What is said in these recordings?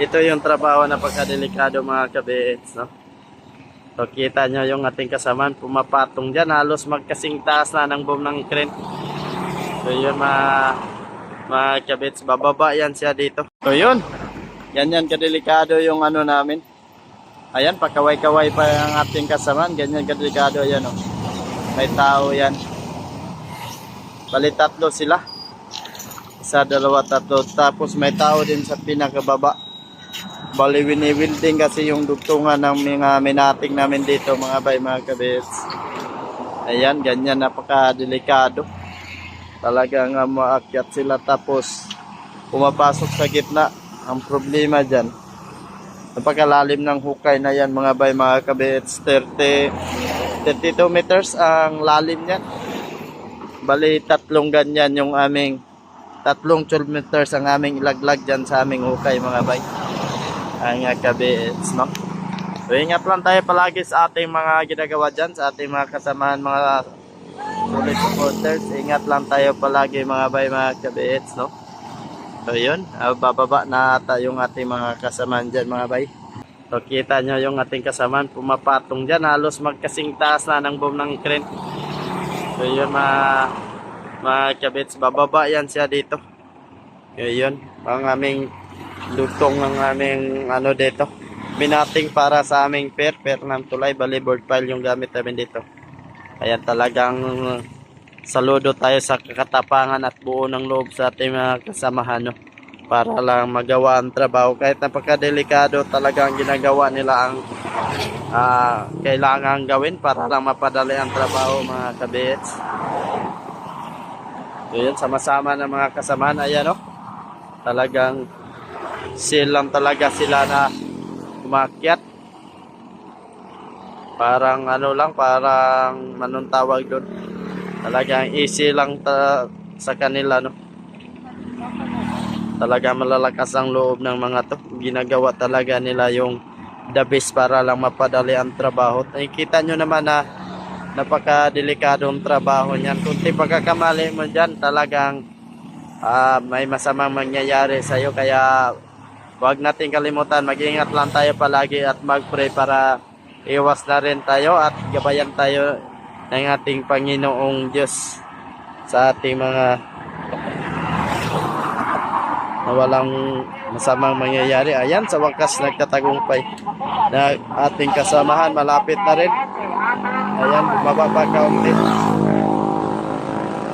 ito yung trabaho na pagkadelikado mga kabits, no? So, kita nyo yung ating kasamaan, pumapatong dyan, halos magkasing taas na ng boom ng crane. So, yun mga, mga kabits, bababa yan siya dito. So, yun, ganyan kadelikado yung ano namin. Ayan, pakaway-kaway pa ang ating kasamaan, ganyan kadelikado yan, oh. May tao yan. Bali, tatlo sila. Isa, dalawa, tatlo. Tapos may tao din sa pinakababa. Bali, wini-wielding kasi yung dugtungan ng mga minating namin dito, mga bay, mga kabits. Ayan, ganyan, napaka-delikado. Talagang uh, maakyat sila tapos pumapasok sa gitna. Ang problema dyan, napakalalim ng hukay na yan, mga bay, mga kabits. 30, 32 meters ang lalim yan. Bali, tatlong ganyan yung aming tatlong 12 meters ang aming ilaglag dyan sa aming hukay mga bay. Ang uh, kabits, no? Ingat lang tayo palagi sa ating mga ginagawa dyan, sa ating mga kasamahan, mga solid supporters. Ingat lang tayo palagi mga bay, mga kabits, no? So, yun. Uh, bababa na ata yung ating mga kasamahan dyan, mga bay. So, kita nyo yung ating kasamahan, pumapatong dyan. Halos magkasing taas na ng boom ng crane. So yun mga, mga kabits, bababa yan siya dito. So yun, ang aming lutong ng aming ano dito. Minating para sa aming pair, pair ng tulay, bali board pile yung gamit namin dito. Ayan talagang saludo tayo sa kakatapangan at buo ng loob sa ating mga kasamahan. No? Para lang magawa ang trabaho. Kahit napakadelikado talagang ginagawa nila ang ah, kailangan gawin para lang mapadali ang trabaho mga kabits. So yun, sama-sama ng mga kasamahan. Ayan o. Talagang silang talaga sila na umakyat. Parang ano lang, parang anong tawag doon. Talagang easy lang ta- sa kanila, no? Talaga malalakas ang loob ng mga to. Ginagawa talaga nila yung the best para lang mapadali ang trabaho. Nakikita nyo naman na napakadelikadong trabaho niyan. Kunti pagkakamali mo dyan, talagang ah, may masamang mangyayari sa iyo. Kaya wag natin kalimutan, mag-ingat lang tayo palagi at mag-pray para iwas na rin tayo at gabayan tayo ng ating Panginoong Diyos sa ating mga walang masamang mangyayari. Ayan, sa wakas nagtatagumpay na ating kasamahan. Malapit na rin. Ayan, bumaba kaunti.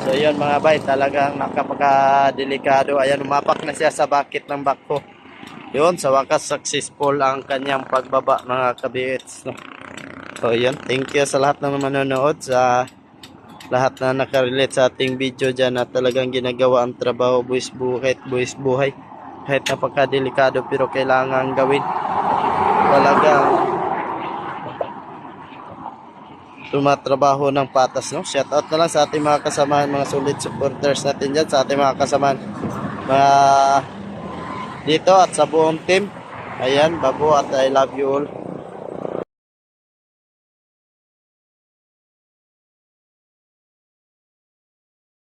So yun mga bay, talagang nakapaka-delikado. Ayan, umapak na siya sa bakit ng bako. Yun, sa wakas successful ang kanyang pagbaba mga kabits. No? So yun, thank you sa lahat ng manonood sa lahat na nakarelate sa ating video dyan na talagang ginagawa ang trabaho buwis buhay buwis buhay kahit napakadelikado pero kailangan gawin talagang tumatrabaho ng patas no shout out na lang sa ating mga kasamahan mga solid supporters natin dyan sa ating mga kasamahan mga dito at sa buong team. Ayan babo at I love you all